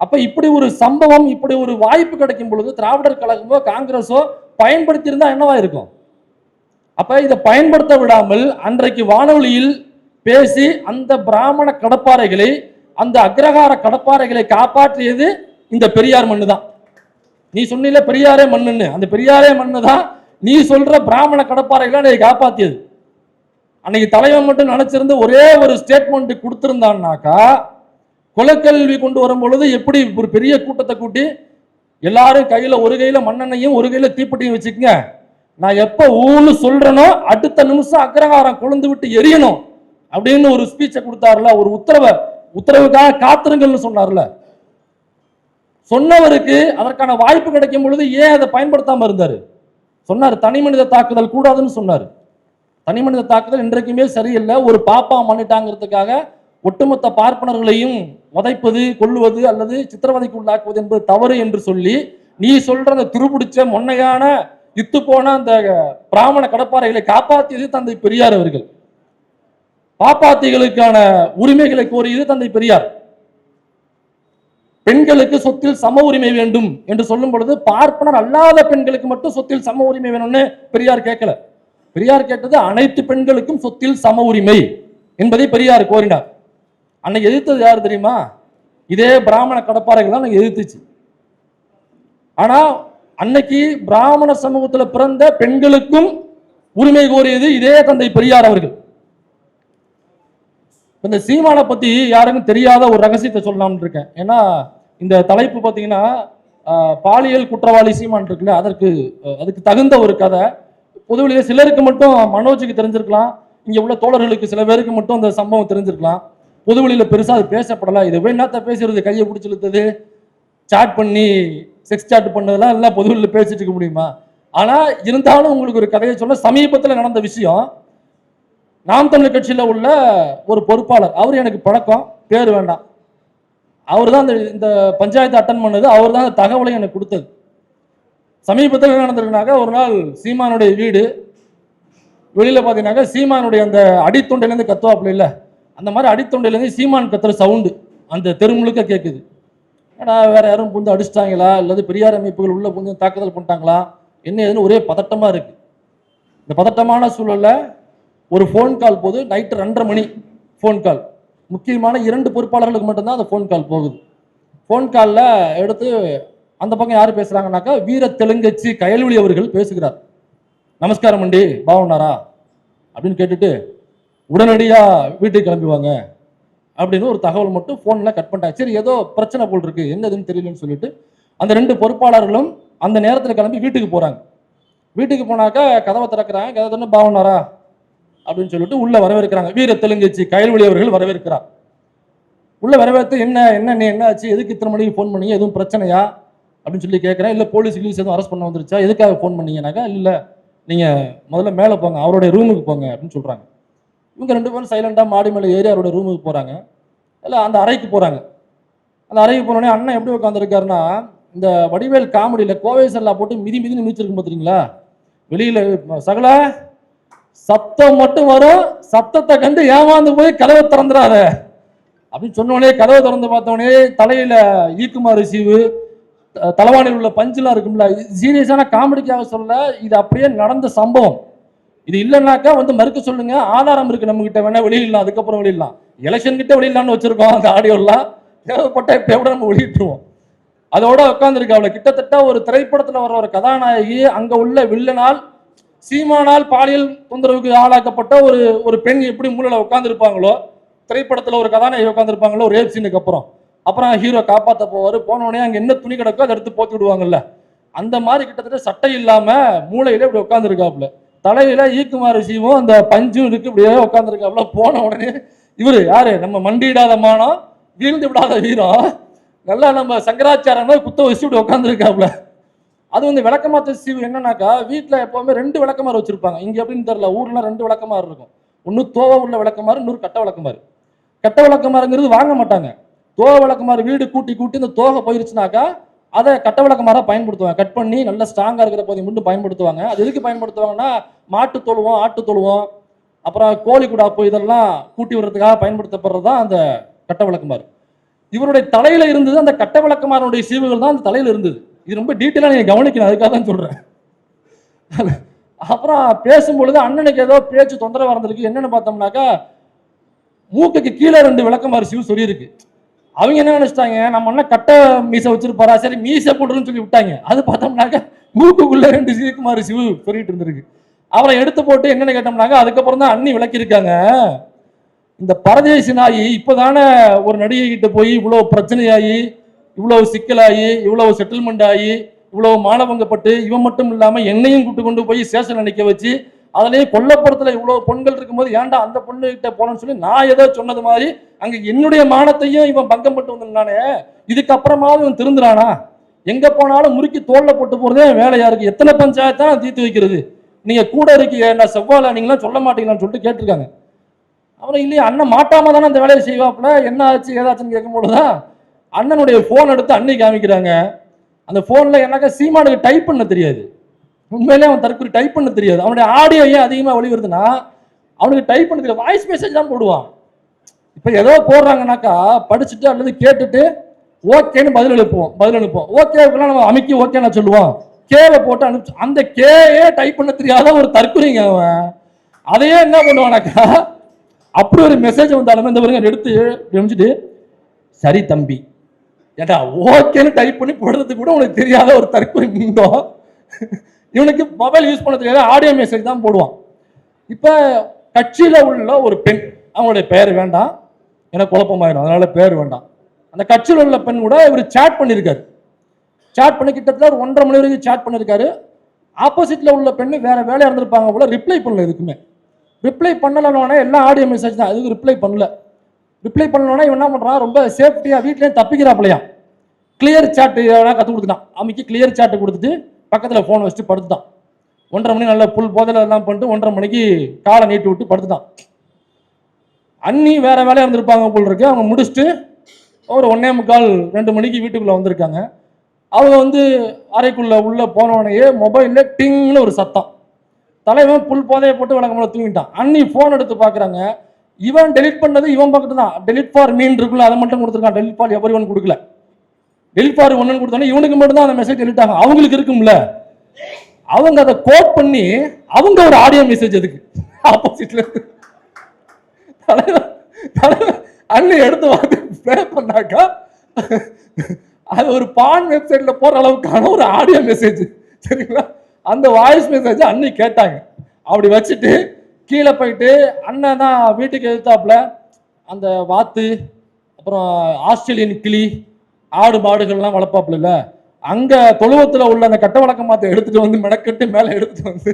அப்ப இப்படி ஒரு சம்பவம் இப்படி ஒரு வாய்ப்பு கிடைக்கும் பொழுது திராவிடர் கழகமோ காங்கிரஸோ பயன்படுத்தியிருந்தால் என்னவா இருக்கும்? அப்ப இதை பயன்படுத்த விடாமல் அன்றைக்கு வானொலியில் பேசி அந்த பிராமண கடப்பாறைகளை அந்த அக்ரஹார கடப்பாறைகளை காப்பாற்றியது இந்த பெரியார் மண்ணு தான் நீ சொன்னில பெரியாரே மண்ணுன்னு. அந்த பெரியாரே மண்ணு தான் நீ சொல்ற பிராமண கடப்பாறைகளை அன்னைக்கு காப்பாத்தியது. அன்னைக்கு தலைவன் மட்டும் நினைச்சிருந்து ஒரே ஒரு ஸ்டேட்மெண்ட் கொடுத்திருந்தான்னாக்கா குலக்கல்வி கொண்டு வரும் பொழுது எப்படி ஒரு பெரிய கூட்டத்தை கூட்டி எல்லாரும் கையில ஒரு கையில மண்ணெண்ணையும் ஒரு கையில தீப்பெட்டியும் வச்சுக்கங்க. நான் எப்ப ஊன்னு சொல்றேனோ அடுத்த நிமிஷம் அக்ரஹாரம் கொழுந்து விட்டு எரியணும் அப்படின்னு ஒரு ஸ்பீச்சை கொடுத்தாருல ஒரு உத்தரவை உத்தரவுக்காக காத்திருங்கள்னு சொன்னார்ல. சொன்னவருக்கு அதற்கான வாய்ப்பு கிடைக்கும் பொழுது ஏன் அதை பயன்படுத்தாம இருந்தாரு? சொன்னார் தனி மனித தாக்குதல் கூடாதுன்னு சொன்னார். தனி மனித தாக்குதல் இன்றைக்குமே சரியில்லை ஒரு பாப்பா பண்ணிட்டாங்கிறதுக்காக ஒட்டுமொத்த பார்ப்பனர்களையும் உதைப்பது கொள்ளுவது அல்லது சித்திரவதைக்கு உள்ளாக்குவது என்பது தவறு என்று சொல்லி நீ சொல்ற அந்த துருபிடிச்ச மொன்னையான இத்து போன அந்த பிராமண கடப்பாறைகளை காப்பாற்றியது தந்தை பெரியார் அவர்கள். பாப்பாத்திகளுக்கான உரிமைகளை கோரியது தந்தை பெரியார். பெண்களுக்கு சொத்தில் சம உரிமை வேண்டும் என்று சொல்லும் பொழுது பார்ப்பனர் அல்லாத பெண்களுக்கு மட்டும் சொத்தில் சம உரிமை வேணும்னு பெரியார் கேட்கல. பெரியார் கேட்டது அனைத்து பெண்களுக்கும் சொத்தில் சம உரிமை என்பதை பெரியார் கோரினார். அன்னைக்கு எதிர்த்தது யார் தெரியுமா? இதே பிராமண கடப்பாறைகள் தான் எதிர்த்துச்சு. ஆனால் அன்னைக்கு பிராமண சமூகத்தில் பிறந்த பெண்களுக்கும் உரிமை கோரியது இதே தந்தை பெரியார் அவர்கள். இந்த சீமானை பத்தி யாருக்கும் தெரியாத ஒரு ரகசியத்தை சொல்லலாம்னு இருக்கேன். ஏன்னா இந்த தலைப்பு பார்த்தீங்கன்னா பாலியல் குற்றவாளி சீமான் இருக்குல்ல அதற்கு அதுக்கு தகுந்த ஒரு கதை. பொதுவெளியில சிலருக்கு மட்டும் மனோஜுக்கு தெரிஞ்சிருக்கலாம். இங்கே உள்ள தோழர்களுக்கு சில பேருக்கு மட்டும் அந்த சம்பவம் தெரிஞ்சிருக்கலாம். பொதுவெளியில் பெருசாக அது பேசப்படலாம் இது போய் என்னத்த பேசுறது? கையை பிடிச்சி இழுத்தது? சாட் பண்ணி செக்ஸ் சாட் பண்ணதெல்லாம் எல்லாம் பொதுவெளியில் பேசிட்டு இருக்க முடியுமா? ஆனால் இருந்தாலும் உங்களுக்கு ஒரு கதையை சொல்ல சமீபத்தில் நடந்த விஷயம் நாம் தமிழ் கட்சியில் உள்ள ஒரு பொறுப்பாளர் அவர் எனக்கு பழக்கம் பேர் வேண்டாம். அவர் தான் இந்த இந்த பஞ்சாயத்து அட்டன் பண்ணது அவர் தான் அந்த தகவலை எனக்கு கொடுத்தது. சமீபத்தில் என்ன நடந்திருக்குனாக்கா ஒரு நாள் சீமானுடைய வீடு வெளியில் பார்த்தீங்கன்னாக்கா சீமானுடைய அந்த அடித்தொண்டையிலேருந்து கத்துவாப்புல இல்லை. அந்த மாதிரி அடித்தொண்டையிலேருந்து சீமான் கத்துற சவுண்டு அந்த தெரு முழுக்க கேட்குது ஏன்னா வேற யாரும் புந்து அடிச்சிட்டாங்களா? அல்லது பெரியார் அமைப்புகள் உள்ள புந்து தாக்குதல் பண்ணிட்டாங்களா? என்ன ஏதுன்னு ஒரே பதட்டமாக இருக்கு. இந்த பதட்டமான சூழலில் ஒரு ஃபோன் கால் போது நைட்டு ரெண்டரை மணி ஃபோன் கால் முக்கியமான இரண்டு பொறுப்பாளர்களுக்கு மட்டும்தான் அந்த ஃபோன் கால் போகுது. ஃபோன் காலில் எடுத்து அந்த பக்கம் யார் பேசுகிறாங்கன்னாக்கா வீர தெலுங்கச்சி கயல்வழி அவர்கள் பேசுகிறார். நமஸ்காரம் அண்டி பாவனாரா? அப்படின்னு கேட்டுட்டு உடனடியாக வீட்டுக்கு கிளம்பிவாங்க அப்படின்னு ஒரு தகவல் மட்டும் ஃபோனில் கட் பண்ணிட்டாங்க. சரி ஏதோ பிரச்சனை போல் இருக்கு. என்னதுன்னு தெரியலன்னு சொல்லிட்டு அந்த ரெண்டு பொறுப்பாளர்களும் அந்த நேரத்தில் கிளம்பி வீட்டுக்கு போகிறாங்க வீட்டுக்கு போனாக்கா கதவை திறக்கிறாங்க. கதை தண்ணு பாவனாரா? அப்படின்னு சொல்லிட்டு உள்ளே வரவேற்கிறாங்க. வீர தெலுங்கச்சி கயல்வழி அவர்கள் வரவேற்கிறார். உள்ளே வரவேற்று என்ன என்ன நீ என்ன ஆச்சு? எதுக்கு இத்தனை மணிக்கு ஃபோன் பண்ணீங்க? எதுவும் பிரச்சனையா? அப்படின்னு சொல்லி கேட்குறேன் இல்லை போலீஸ் கிலீஸ் எதுவும் அரெஸ்ட் பண்ண வந்துருச்சா? எதுக்காக ஃபோன் பண்ணீங்கனாக்கா இல்லை நீங்கள் முதல்ல மேலே போங்க. அவருடைய ரூமுக்கு போங்க. அப்படின்னு சொல்கிறாங்க இவங்க ரெண்டு பேரும் சைலண்டாக மாடி மேலே ஏறி அவரோட ரூமுக்கு போகிறாங்க இல்லை அந்த அறைக்கு போகிறாங்க அந்த அறைக்கு போனோடனே அண்ணன் எப்படி உட்காந்துருக்காருன்னா இந்த வடிவேல் காமெடியில் கோவை செல்லா போட்டு மிதி மிதின்னு மிதிச்சிருக்கும் பார்த்துறீங்களா வெளியில் சகல சத்தம் மட்டும் வரும் சத்தத்தை கண்டு ஏமாந்து போய் கதவை திறந்துடாத அப்படின்னு சொன்னோடனே கதவை திறந்து பார்த்தோடனே தலையில் ஈக்குமார் ரிசீவு த- உள்ள பஞ்செலாம் இருக்கும்ல சீரியஸான காமெடிக்காக சொல்ல இது அப்படியே நடந்த சம்பவம். இது இல்லைன்னாக்கா வந்து மறுக்க சொல்லுங்க. ஆதாரம் இருக்கு நம்ம கிட்ட வேணா வெளியிடலாம். அதுக்கப்புறம் வெளியிடலாம். எலெக்ஷன் கிட்ட வெளியிடலாம்னு வச்சிருக்கோம். அந்த ஆடியோலாம் தேவைப்பட்ட இப்போ கூட நம்ம வெளியிட்டுருவோம். அதோட உட்காந்துருக்கு அவளை. கிட்டத்தட்ட ஒரு திரைப்படத்தில் வர ஒரு கதாநாயகி அங்கே உள்ள வில்லனால் சீமானால் பாலியல் தொந்தரவுக்கு ஆளாக்கப்பட்ட ஒரு ஒரு பெண் எப்படி மூலையில் உட்காந்துருப்பாங்களோ திரைப்படத்தில் ஒரு கதாநாயகி உட்காந்துருப்பாங்களோ ஒரு ரேப் சீனுக்கு அப்புறம். அப்புறம் ஹீரோ காப்பாற்ற போவார். போனோடனே அங்கே என்ன துணி கிடக்கோ அதை எடுத்து போத்தி விடுவாங்கல்ல. அந்த மாதிரி கிட்டத்தட்ட சட்டை இல்லாமல் மூளையில இப்படி உட்காந்துருக்காப்புல தலையில ஈக்குமாறு விஷயமும் அந்த பஞ்சும் இருக்கு. இப்படியே உட்காந்துருக்காப்புல போன உடனே இவர் யாரு? நம்ம மண்டியிடாத மானம் வீழ்ந்து விடாத வீரம் நல்லா நம்ம சங்கராச்சாரம் குத்த வச்சு இப்படி உட்காந்துருக்காப்புல அது வந்து விளக்கமாத்த சீவு என்னன்னாக்கா வீட்டில் எப்போவுமே ரெண்டு விளக்கமாறு வச்சிருப்பாங்க. இங்கே எப்படின்னு தெரில ஊர்லாம் ரெண்டு விளக்கமாறு இருக்கும். ஒன்று தோவ உள்ள விளக்கமாறு இன்னொரு கட்ட விளக்கமாறு. கட்ட விளக்கமாறுங்கிறது வாங்க மாட்டாங்க. தோக விளக்கமாறு வீடு கூட்டி கூட்டி இந்த தோகை போயிருச்சுனாக்கா அதை கட்ட விளக்கமாரா பயன்படுத்துவாங்க. கட் பண்ணி நல்ல ஸ்ட்ராங்காக இருக்கிற போதை மட்டும் பயன்படுத்துவாங்க. அது எதுக்கு பயன்படுத்துவாங்கன்னா மாட்டு தொழுவோம் ஆட்டு தொழுவோம் அப்புறம் கோழி குடாப்பு இதெல்லாம் கூட்டி விடுறதுக்காக பயன்படுத்தப்படுறது தான் அந்த கட்ட விளக்குமாறு இவருடைய தலையில இருந்தது அந்த கட்ட விளக்கமாரனுடைய சீவுகள் தான் அந்த தலையில இருந்தது. இது ரொம்ப டீட்டெயிலாக நீங்கள் கவனிக்கணும். அதுக்காக தான் சொல்கிறேன் அப்புறம் பேசும்பொழுது அண்ணனுக்கு ஏதோ பேச்சு தொந்தரவு இருந்திருக்கு என்னன்னு பார்த்தோம்னாக்கா மூக்குக்கு கீழே ரெண்டு விளக்கமாறு சீவு சொல்லியிருக்கு. அவங்க என்ன நினைச்சிட்டாங்க? நம்ம என்ன கட்ட மீசை வச்சிருப்பாரா? சரி மீசை போட்டுருன்னு சொல்லி விட்டாங்க. அது பார்த்தோம்னாக்கா மூக்குக்குள்ள ரெண்டு சீக்குமாறு சிவு சொல்லிட்டு இருந்திருக்கு. அவரை எடுத்து போட்டு என்னன்னு கேட்டோம்னாக்க அதுக்கப்புறம் தான் அண்ணி விளக்கியிருக்காங்க. இந்த பரதேசி நாயி இப்போதானே ஒரு நடிகை கிட்ட போய் இவ்வளோ பிரச்சனையாகி இவ்வளவு சிக்கலாகி இவ்வளோ செட்டில்மெண்ட் ஆகி இவ்வளோ மானபங்கப்பட்டு இவன் மட்டும் இல்லாமல் என்னையும் கூட்டு கொண்டு போய் சேஷன் நினைக்க வச்சு அதுலயே கொல்லப்புறத்தில் இவ்வளோ பொண்கள் இருக்கும்போது ஏன்டா அந்த பொண்ணு கிட்ட சொல்லி நான் ஏதோ சொன்னது மாதிரி அங்கே என்னுடைய மானத்தையும் இவன் பங்கம் பட்டு வந்திருந்தானே இதுக்கப்புறமாவது இவன் திருந்துறானா? எங்கே போனாலும் முறுக்கி தோளில் போட்டு போகிறதே வேலையாக இருக்குது எத்தனை பஞ்சாயத்தான் தீர்த்து வைக்கிறது? நீங்கள் கூட இருக்கீங்க நான் செவ்வாழ நீங்களாம் சொல்ல மாட்டீங்களான்னு சொல்லிட்டு கேட்டிருக்காங்க. அப்புறம் இல்லையா அண்ணன் மாட்டாம தானே அந்த வேலையை செய்வாப்புல? என்ன ஆச்சு ஏதாச்சுன்னு கேட்கும்போதுதான் அண்ணனுடைய ஃபோன் எடுத்து அண்ணி காமிக்கிறாங்க. அந்த ஃபோனில் என்னக்கா சீமானுக்கு டைப் பண்ண தெரியாது. உண்மையிலே அவன் தற்கொலை டைப் பண்ண தெரியாது. அவனுடைய ஆடியோ ஏன் அதிகமாக வெளிவருதுன்னா அவனுக்கு டைப் பண்ண தெரியாது. வாய்ஸ் மெசேஜ் தான் போடுவான். இப்போ ஏதோ போடுறாங்கனாக்கா படிச்சுட்டு அல்லது கேட்டுட்டு ஓகேன்னு பதில் எழுப்புவோம். பதில் எழுப்போம் ஓகேக்கெல்லாம் நம்ம அமைக்கி நான் சொல்லுவோம். கேவை போட்டு அனுப்பிச்சு அந்த கேயே டைப் பண்ண தெரியாத ஒரு தற்கொலைங்க அவன். அதையே என்ன பண்ணுவானாக்கா அப்படி ஒரு மெசேஜ் வந்தாலுமே இந்த பாருங்க எடுத்து நினைச்சிட்டு சரி தம்பி. ஏன்டா ஓகேன்னு டைப் பண்ணி போடுறது கூட உனக்கு தெரியாத ஒரு தற்கொலை மீண்டும் இவனுக்கு மொபைல் யூஸ் பண்ண தெரியாது ஆடியோ மெசேஜ் தான் போடுவான். இப்போ கட்சியில் உள்ள ஒரு பெண் அவங்களுடைய பெயர் வேண்டாம். எனக்கு குழப்பமாயிடும் அதனால பேர் வேண்டாம். அந்த கட்சியில் உள்ள பெண் கூட இவர் சேட் பண்ணியிருக்காரு சேட் பண்ணி கிட்டத்தட்ட ஒரு ஒன்றரை மணி வரைக்கும் சேட் பண்ணியிருக்காரு ஆப்போசிட்டில் உள்ள பெண்ணு வேற வேலையாக இருந்திருப்பாங்க போல ரிப்ளை பண்ணல எதுக்குமே. ரிப்ளை பண்ணலன்னா எல்லாம் ஆடியோ மெசேஜ் தான். அதுக்கு ரிப்ளை பண்ணல. ரிப்ளை பண்ணலன்னா இவன் என்ன பண்ணுறான் ரொம்ப சேஃப்டியாக வீட்லேயும் தப்பிக்கிறாப்லையா கிளியர் சாட்டு கற்றுக் கொடுத்துட்டான்? அமைக்கு கிளியர் சாட்டு கொடுத்துட்டு பக்கத்தில் ஃபோன் வச்சுட்டு படுத்துட்டான். ஒன்றரை மணி நல்லா புல் போதையில எல்லாம் பண்ணிட்டு ஒன்றரை மணிக்கு காலை நீட்டி விட்டு படுத்துட்டான். அண்ணி வேற வேலையாக இருந்திருப்பாங்க போல் இருக்கு. அவங்க முடிச்சுட்டு ஒரு ஒன்னே முக்கால் ரெண்டு மணிக்கு வீட்டுக்குள்ளே வந்திருக்காங்க. அவங்க வந்து அறைக்குள்ளே உள்ளே போனவனையே மொபைலில் டிங்னு ஒரு சத்தம். தலைவன் புல் போதையை போட்டு விளக்கமான தூங்கிட்டான். அண்ணி ஃபோன் எடுத்து பார்க்குறாங்க இவன் டெலிட் பண்ணது இவன் பக்கத்து தான் டெலிட் ஃபார் மீன் இருக்குல்ல அதை மட்டும் கொடுத்துருக்கான். டெலிட் ஃபார் எவரி ஒன் கொடுக்கல. டெலிட் ஃபார் ஒன்னு கொடுத்தானே இவனுக்கு மட்டும் தான் அந்த மெசேஜ் டெலிட் ஆகும் அவங்களுக்கு இருக்கும்ல. அவங்க அதை கோட் பண்ணி அவங்க ஒரு ஆடியோ மெசேஜ் அதுக்கு. ஆப்போசிட்ல இருந்து. அள்ளி எடுத்து வந்து ப்ளே பண்ணாக்கா அது ஒரு பான் வெப்சைட்ல போற அளவுக்கான ஒரு ஆடியோ மெசேஜ் சரிங்களா? அந்த வாய்ஸ் மெசேஜ் அண்ணி கேட்டாங்க. அப்படி வச்சுட்டு கீழே போயிட்டு அண்ணன் தான் வீட்டுக்கு எழுத்தாப்புல அந்த வாத்து அப்புறம் ஆஸ்திரேலியன் கிளி ஆடு மாடுகள்லாம் வளர்ப்பாப்புல இல்ல அங்க தொழுவத்துல உள்ள அந்த கட்ட வழக்கமாத்த எடுத்துட்டு வந்து மெனக்கட்டு மேல எடுத்துட்டு வந்து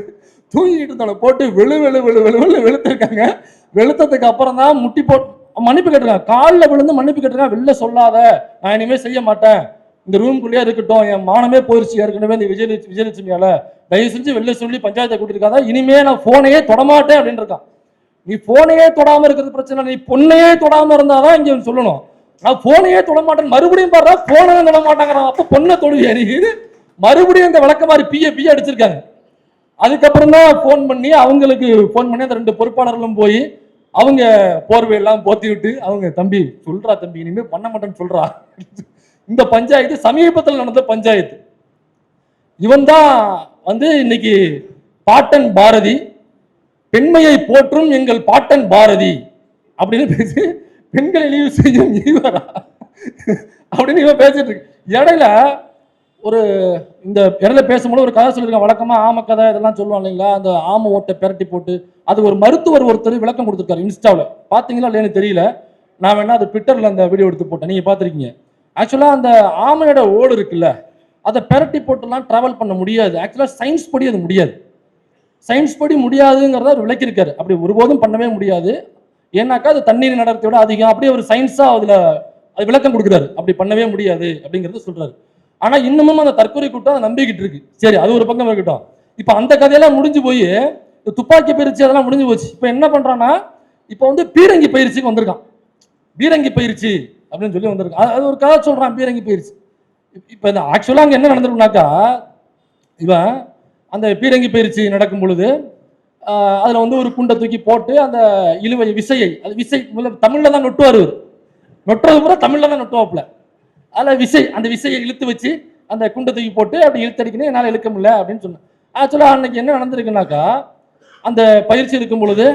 தூங்கிட்டு இருந்தவளை போட்டு வெளு வெளு வெளு வெளு வெளு வெளுத்திருக்காங்க. வெளுத்ததுக்கு அப்புறம் தான் முட்டி போட்டு மன்னிப்பு கேட்டிருக்காங்க. காலில் விழுந்து மன்னிப்பு கேட்டிருக்காங்க. வெளில சொல்லாத நான் இனிமேல் செய்ய மாட்டேன். இந்த ரூம்குள்ளேயே இருக்கட்டும். என் மானமே போயிருச்சு. ஏற்கனவே இந்த விஜய விஜயலட்சுமியால தயவு செஞ்சு வெளில சொல்லி பஞ்சாயத்தை கூட்டிருக்காத. இனிமே நான் போனையே தொடமாட்டேன் அப்படின்னு இருக்கான் நீ போனையே தொடாம இருக்கிறது பிரச்சனை நீ பொண்ணையே தொடாம இருந்தாதான் இங்க சொல்லணும். நான் போனையே தொட மாட்டேன் மறுபடியும் பாடுறா போனை தொட மாட்டாங்கிறான் அப்ப பொண்ணை தொடுவியா நீ மறுபடியும் அந்த விளக்க மாதிரி பிஏ பிஏ அடிச்சிருக்காங்க. அதுக்கப்புறம் தான் ஃபோன் பண்ணி அவங்களுக்கு ஃபோன் பண்ணி அந்த ரெண்டு பொறுப்பாளர்களும் போய் அவங்க போர்வையெல்லாம் போத்தி விட்டு அவங்க தம்பி சொல்றா தம்பி இனிமேல் பண்ண மாட்டேன்னு சொல்றா. இந்த பஞ்சாயத்து சமீபத்தில் நடந்த பஞ்சாயத்து. இவன் தான் வந்து இன்னைக்கு பாட்டன் பாரதி பெண்மையை போற்றும் எங்கள் பாட்டன் பாரதி அப்படின்னு பேசி பெண்களை இழிவு செய்யும் ஈவரா அப்படின்னு இவன் பேசிட்டு இருக்கு. இடையில ஒரு இந்த இடையில பேசும்போது ஒரு கதை சொல்லியிருக்கான் வழக்கமா ஆம கதை இதெல்லாம் சொல்லுவான் இல்லைங்களா? அந்த ஆம ஓட்டை பெரட்டி போட்டு அது ஒரு மருத்துவர் ஒருத்தர் விளக்கம் கொடுத்துருக்காரு இன்ஸ்டாவில். பார்த்தீங்களா இல்லைன்னு தெரியல. நான் வேணா அது ட்விட்டரில் அந்த வீடியோ எடுத்து போட்டேன். நீங்க பார்த்துருக்கீங்க. ஆக்சுவலாக அந்த ஆமையோட ஓடு இருக்குல்ல அதை பெரட்டி போட்டுலாம் ட்ராவல் பண்ண முடியாது. ஆக்சுவலாக சயின்ஸ் படி அது முடியாது. சயின்ஸ் படி முடியாதுங்கிறத அவர் விளக்கியிருக்காரு. அப்படி ஒருபோதும் பண்ணவே முடியாது. ஏன்னாக்கா அது தண்ணீர் விட அதிகம். அப்படியே ஒரு சயின்ஸாக அதில் அது விளக்கம் கொடுக்குறாரு. அப்படி பண்ணவே முடியாது அப்படிங்கிறது சொல்கிறாரு ஆனால் இன்னமும் அந்த தற்கொலை கூட்டம் அதை நம்பிக்கிட்டு இருக்கு. சரி அது ஒரு பக்கம் இருக்கட்டும். இப்போ அந்த கதையெல்லாம் முடிஞ்சு போய் இந்த துப்பாக்கி பயிற்சி அதெல்லாம் முடிஞ்சு போச்சு. இப்போ என்ன பண்ணுறான்னா இப்போ வந்து பீரங்கி பயிற்சிக்கு வந்திருக்கான். பீரங்கி பயிற்சி அப்படின்னு சொல்லி வந்திருக்கான். அது- ஒரு கதை சொல்கிறான் பீரங்கி பயிற்சி. இப்போ இந்த ஆக்சுவலாக அங்கே என்ன நடந்திருக்குனாக்கா இவன் அந்த பீரங்கி பயிற்சி நடக்கும் பொழுது அதில் வந்து ஒரு குண்டை தூக்கி போட்டு அந்த இழுவை விசையை அது விசை முதல்ல தான் நொட்டுவார் நொட்டுறது பூரா தமிழில் தான் நொட்டுவாப்புல. அதில் விசை அந்த விசையை இழுத்து வச்சு அந்த குண்டை தூக்கி போட்டு அப்படி இழுத்தடிக்கணும் என்னால் இழுக்க முடியல அப்படின்னு சொன்னேன். ஆக்சுவலாக அன்னைக்கு என்ன நடந்திருக்குனாக்கா அந்த பயிற்சி இருக்கும் பொழுது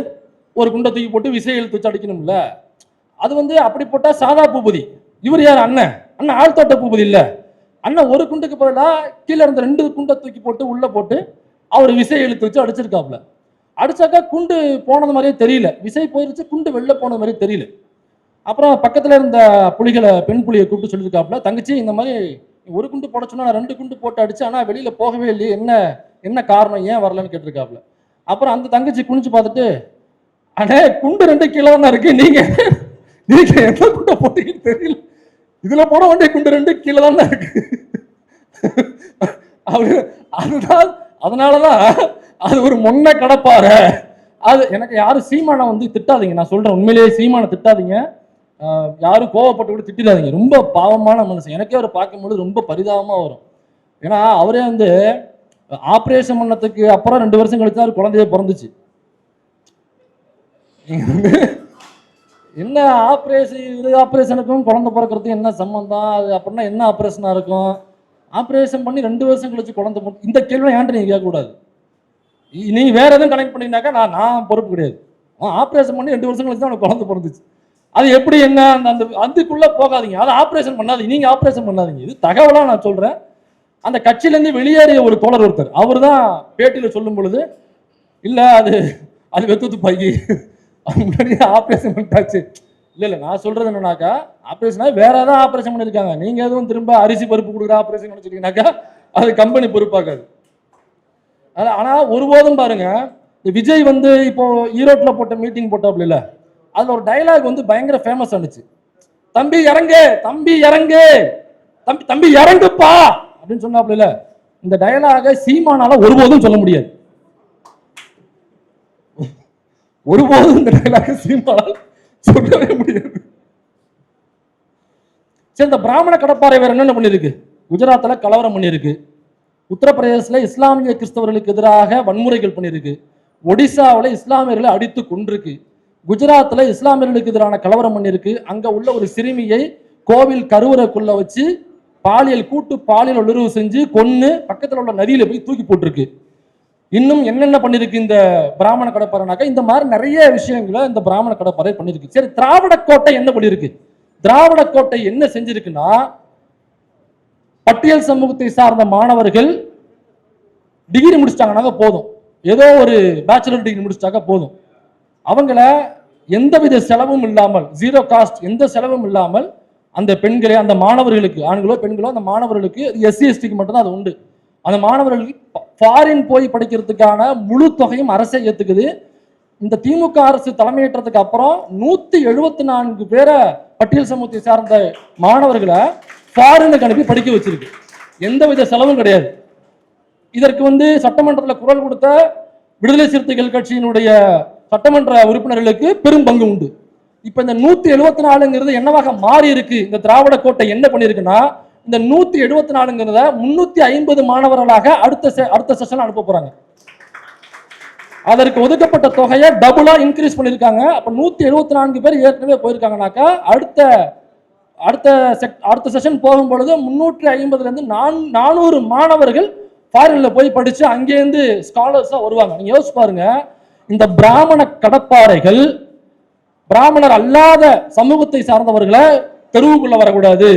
ஒரு குண்டை தூக்கி போட்டு விசையை இழுத்து வச்சு அடிக்கணும்ல அது வந்து அப்படி போட்டால் சாதா பூபதி. இவர் யார்? அண்ணன். அண்ணன் ஆழ்த்தோட்ட பூபதி இல்லை. அண்ணன் ஒரு குண்டுக்கு பதிலாக கீழே இருந்த ரெண்டு குண்டை தூக்கி போட்டு உள்ளே போட்டு அவர் விசையை இழுத்து வச்சு அடிச்சிருக்காப்ல அடிச்சாக்கா குண்டு போனது மாதிரியே தெரியல. விசை போயிருச்சு குண்டு வெளில போனது மாதிரியே தெரியல. அப்புறம் பக்கத்தில் இருந்த புலிகளை பெண் புலியை கூப்பிட்டு சொல்லியிருக்காப்புல தங்கச்சி இந்த மாதிரி ஒரு குண்டு போட சொன்னா நான் ரெண்டு குண்டு போட்டு அடிச்சு ஆனால் வெளியில் போகவே இல்லையே என்ன என்ன காரணம் ஏன் வரலன்னு கேட்டிருக்காப்புல. அப்புறம் அந்த தங்கச்சி குனிச்சு பார்த்துட்டு அண்ணே குண்டு ரெண்டு கிலோ தான் இருக்கு நீங்க நீங்க எந்த குண்டை போட்டீங்கன்னு தெரியல. இதுல போட வேண்டிய குண்டு ரெண்டு கீழே தான் இருக்கு. அப்படி அதுதான் அதனாலதான் அது ஒரு முன்ன கடப்பாறை. அது எனக்கு யாரும் சீமானை வந்து திட்டாதீங்க. நான் சொல்றேன் உண்மையிலேயே சீமானை திட்டாதீங்க. யாரும் கோவப்பட்டு கூட திட்டிடாதீங்க. ரொம்ப பாவமான மனுஷன். எனக்கே அவர் பார்க்கும்போது ரொம்ப பரிதாபமாக வரும். ஏன்னா அவரே வந்து ஆப்ரேஷன் பண்ணதுக்கு அப்புறம் ரெண்டு வருஷம் கழிச்சு அவர் குழந்தையே பிறந்துச்சு. என்ன ஆப்ரேஷன் இது ஆப்ரேஷனுக்கும் குழந்தை பிறக்கிறதுக்கும் என்ன சம்மந்தம் அது அப்படின்னா என்ன ஆப்ரேஷனாக இருக்கும்? ஆப்ரேஷன் பண்ணி ரெண்டு வருஷம் கழிச்சு குழந்தை இந்த கேள்வியை ஏன்ட்டு நீங்கள் கேட்கக்கூடாது. நீ வேறு வேற எதுவும் கனெக்ட் பண்ணீங்கன்னாக்கா நான் நான் பொறுப்பு கிடையாது. ஆப்ரேஷன் பண்ணி ரெண்டு வருஷம் கழிச்சு தான் அவனுக்கு குழந்தை பிறந்துச்சு. அது எப்படி என்ன அந்த அந்த அதுக்குள்ளே போகாதீங்க. அதை ஆப்ரேஷன் பண்ணாதீங்க. நீங்கள் ஆப்ரேஷன் பண்ணாதீங்க. இது தகவலாக நான் சொல்கிறேன் அந்த கட்சியிலேருந்து வெளியேறிய ஒரு தோழர் ஒருத்தர். அவர் தான் பேட்டியில் சொல்லும் பொழுது இல்லை அது அது வெத்து துப்பாக்கி அது முன்னாடி ஆப்ரேஷன் பண்ணிட்டாச்சு. இல்லை இல்லை நான் சொல்கிறது என்னன்னாக்கா ஆப்ரேஷனா வேற ஏதாவது ஆப்ரேஷன் பண்ணியிருக்காங்க. நீங்கள் எதுவும் திரும்ப அரிசி பருப்பு கொடுக்குற ஆப்ரேஷன் நினச்சிருக்கீங்கனாக்கா அது கம்பெனி பொறுப்பாக்காது ஆனால் ஒருபோதும் பாருங்க. இந்த விஜய் வந்து இப்போ ஈரோட்டில் போட்ட மீட்டிங் போட்டாப்ல இல்ல? அதில் ஒரு டயலாக் வந்து பயங்கர ஃபேமஸ் ஆனுச்சு. தம்பி இறங்கு தம்பி இறங்கு தம்பி தம்பி இறங்குப்பா! அப்படின்னு சொன்னாப்ல இந்த டயலாக சீமானால ஒருபோதும் சொல்ல முடியாது. ஒருபோதும் இந்த டயலாக சீமானால் சொல்லவே முடியாது. சரி இந்த பிராமண கடப்பாறை வேற என்னென்ன பண்ணியிருக்கு? குஜராத்தில் கலவரம் பண்ணியிருக்கு. உத்தரப்பிரதேசத்தில் இஸ்லாமிய கிறிஸ்தவர்களுக்கு எதிராக வன்முறைகள் பண்ணியிருக்கு. ஒடிசாவில் இஸ்லாமியர்களை அடித்து கொண்டிருக்கு குஜராத்தில் இஸ்லாமியர்களுக்கு எதிரான கலவரம் பண்ணியிருக்கு. அங்கே உள்ள ஒரு சிறுமியை கோவில் கருவறைக்குள்ள வச்சு பாலியல் கூட்டு பாலியல் உணர்வு செஞ்சு கொன்று பக்கத்தில் உள்ள நதியில் போய் தூக்கி போட்டிருக்கு. இன்னும் என்னென்ன பண்ணியிருக்கு இந்த பிராமண கடப்பாறைனாக்கா இந்த மாதிரி நிறைய விஷயங்களை இந்த பிராமண கடப்பாறை பண்ணியிருக்கு. சரி திராவிட கோட்டை என்ன பண்ணிருக்கு திராவிட கோட்டை என்ன செஞ்சிருக்குன்னா பட்டியல் சமூகத்தை சார்ந்த மாணவர்கள் டிகிரி முடிச்சிட்டாங்கனாக்க போதும். ஏதோ ஒரு பேச்சுலர் டிகிரி முடிச்சிட்டாக்க போதும். அவங்கள எந்தவித செலவும் இல்லாமல் ஜீரோ காஸ்ட் எந்த செலவும் இல்லாமல் அந்த பெண்களை அந்த மாணவர்களுக்கு ஆண்களோ பெண்களோ அந்த மாணவர்களுக்கு எஸ்சி எஸ்டிக்கு மட்டும்தான் அது உண்டு. அந்த மாணவர்களுக்கு ஃபாரின் போய் படிக்கிறதுக்கான முழு தொகையும் அரசே ஏற்றுக்குது இந்த திமுக அரசு தலைமையேற்றதுக்கு அப்புறம் நூற்றி எழுபத்தி நான்கு பேரை பட்டியல் சமூகத்தை சார்ந்த மாணவர்களை ஃபாரினுக்கு அனுப்பி படிக்க வச்சிருக்கு. எந்தவித செலவும் கிடையாது. இதற்கு வந்து சட்டமன்றத்தில் குரல் கொடுத்த விடுதலை சிறுத்தைகள் கட்சியினுடைய சட்டமன்ற உறுப்பினர்களுக்கு பெரும் பங்கு உண்டு. இப்போ இந்த நூற்றி எழுபத்தி நாலுங்கிறது என்னவாக மாறி இருக்கு? இந்த திராவிட கோட்டை என்ன பண்ணியிருக்குன்னா இந்த நூற்றி எழுபத்தி நாலுங்கிறத முன்னூற்றி ஐம்பது மாணவர்களாக அடுத்த அடுத்த செஷன் அனுப்ப போகிறாங்க அதற்கு ஒதுக்கப்பட்ட தொகையை டபுளாக இன்க்ரீஸ் பண்ணியிருக்காங்க அப்போ நூற்றி எழுபத்தி நான்கு பேர் ஏற்கனவே போயிருக்காங்கனாக்கா அடுத்த அடுத்த செக் அடுத்த செஷன் போகும் பொழுது முன்னூற்றி ஐம்பதுலேருந்து நான் நானூறு மாணவர்கள் ஃபாரினில் போய் படித்து அங்கேருந்து ஸ்காலர்ஸாக வருவாங்க. நீங்கள் யோசிச்சு பாருங்க. இந்த பிராமண கடப்பாறைகள் பிராமணர் அல்லாத சமூகத்தை சார்ந்தவர்களை தெருவுக்குள்ளே வரக்கூடாது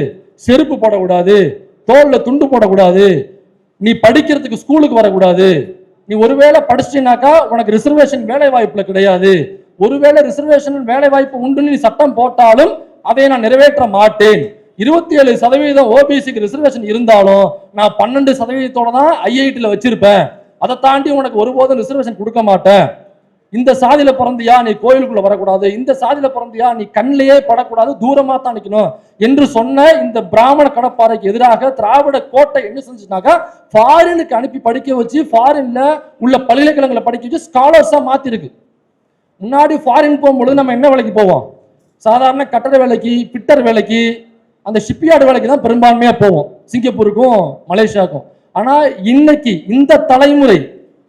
செருப்பு போடக்கூடாது தோலில் துண்டு போடக்கூடாது நீ படிக்கிறதுக்கு ஸ்கூலுக்கு வரக்கூடாது. நீ ஒருவேளை படிச்சினாக்கா உனக்கு ரிசர்வேஷன் வேலை வாய்ப்புல கிடையாது. ஒருவேளை ரிசர்வேஷன் வேலை வாய்ப்பு உண்டுன்னு நீ சட்டம் போட்டாலும் அதை நான் நிறைவேற்ற மாட்டேன். இருபத்தி ஏழு சதவீதம் ஓபிசிக்கு ரிசர்வேஷன் இருந்தாலும் நான் பன்னெண்டு சதவீதத்தோட தான் ஐஐடியில் வச்சிருப்பேன். அதை தாண்டி உனக்கு ஒருபோதும் ரிசர்வேஷன் கொடுக்க மாட்டேன். இந்த சாதியில பிறந்தியா நீ கோயிலுக்குள்ள வரக்கூடாது. இந்த சாதியில பிறந்தியா நீ கண்ணிலேயே படக்கூடாது. தூரமா தான் நிக்கணும் என்று சொன்ன இந்த பிராமண கடப்பாறைக்கு எதிராக திராவிட கோட்டை என்ன செஞ்சுனாக்கா ஃபாரினுக்கு அனுப்பி படிக்க வச்சு ஃபாரின்ல உள்ள பல்கலைக்கழகங்களை படிக்க வச்சு ஸ்காலர்ஸா மாத்திருக்கு. முன்னாடி ஃபாரின் போகும்பொழுது நம்ம என்ன வேலைக்கு போவோம்? சாதாரண கட்டட வேலைக்கு பிட்டர் வேலைக்கு அந்த ஷிப்யார்டு வேலைக்கு தான் பெரும்பான்மையாக போவோம். சிங்கப்பூருக்கும் மலேசியாவுக்கும். ஆனால் இன்னைக்கு இந்த தலைமுறை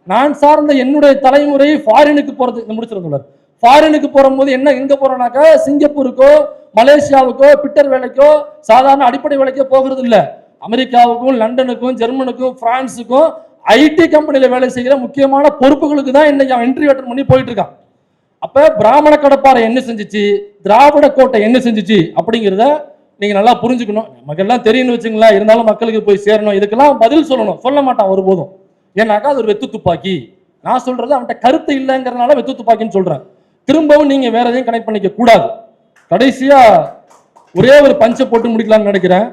நான் சார்ந்த என்னுடைய தலைமுறை ஃபாரினுக்கு போகிறது இந்த ஃபாரினுக்கு போகும்போது என்ன எங்கே போகிறோம்னாக்கா சிங்கப்பூருக்கோ மலேசியாவுக்கோ பிட்டர் வேலைக்கோ சாதாரண அடிப்படை வேலைக்கோ போகிறது இல்லை. அமெரிக்காவுக்கும் லண்டனுக்கும் ஜெர்மனுக்கும் பிரான்ஸுக்கும் ஐடி கம்பெனியில் வேலை செய்கிற முக்கியமான பொறுப்புகளுக்கு தான் இன்னைக்கு அவன் இன்டர்வியூ அட்டன் பண்ணி போயிட்டு இருக்கான். அப்ப பிராமண கடப்பாறை என்ன செஞ்சுச்சு? திராவிட கோட்டை என்ன செஞ்சுச்சு? அப்படிங்கிறத நீங்க நல்லா புரிஞ்சுக்கணும். நமக்கெல்லாம் தெரியும்னு வச்சுங்களேன். இருந்தாலும் மக்களுக்கு போய் சேரணும். இதுக்கெல்லாம் பதில் சொல்லணும். சொல்ல மாட்டான் ஒருபோதும் ஏன்னாக்கா அது ஒரு வெத்து துப்பாக்கி. நான் சொல்றது அவன்கிட்ட கருத்து இல்லைங்கிறனால வெத்து துப்பாக்கின்னு சொல்றேன். திரும்பவும் நீங்க வேற எதையும் கனெக்ட் பண்ணிக்க கூடாது. கடைசியா ஒரே ஒரு பஞ்சை போட்டு முடிக்கலாம்னு நினைக்கிறேன்.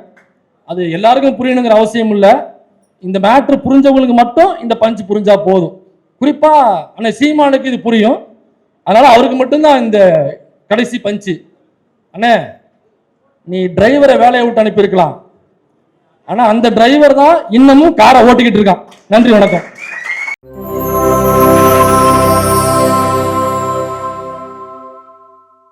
அது எல்லாருக்கும் புரியணுங்கிற அவசியம் இல்லை. இந்த மேட்ரு புரிஞ்சவங்களுக்கு மட்டும் இந்த பஞ்சு புரிஞ்சா போதும். குறிப்பா ஆனால் சீமானுக்கு இது புரியும். அதனால அவருக்கு மட்டும்தான் இந்த கடைசி பஞ்சு. அண்ணே நீ டிரைவரை வேலையை விட்டு அனுப்பியிருக்கலாம். ஆனா அந்த டிரைவர் தான் இன்னமும் காரை ஓட்டிக்கிட்டு இருக்கான். நன்றி வணக்கம்.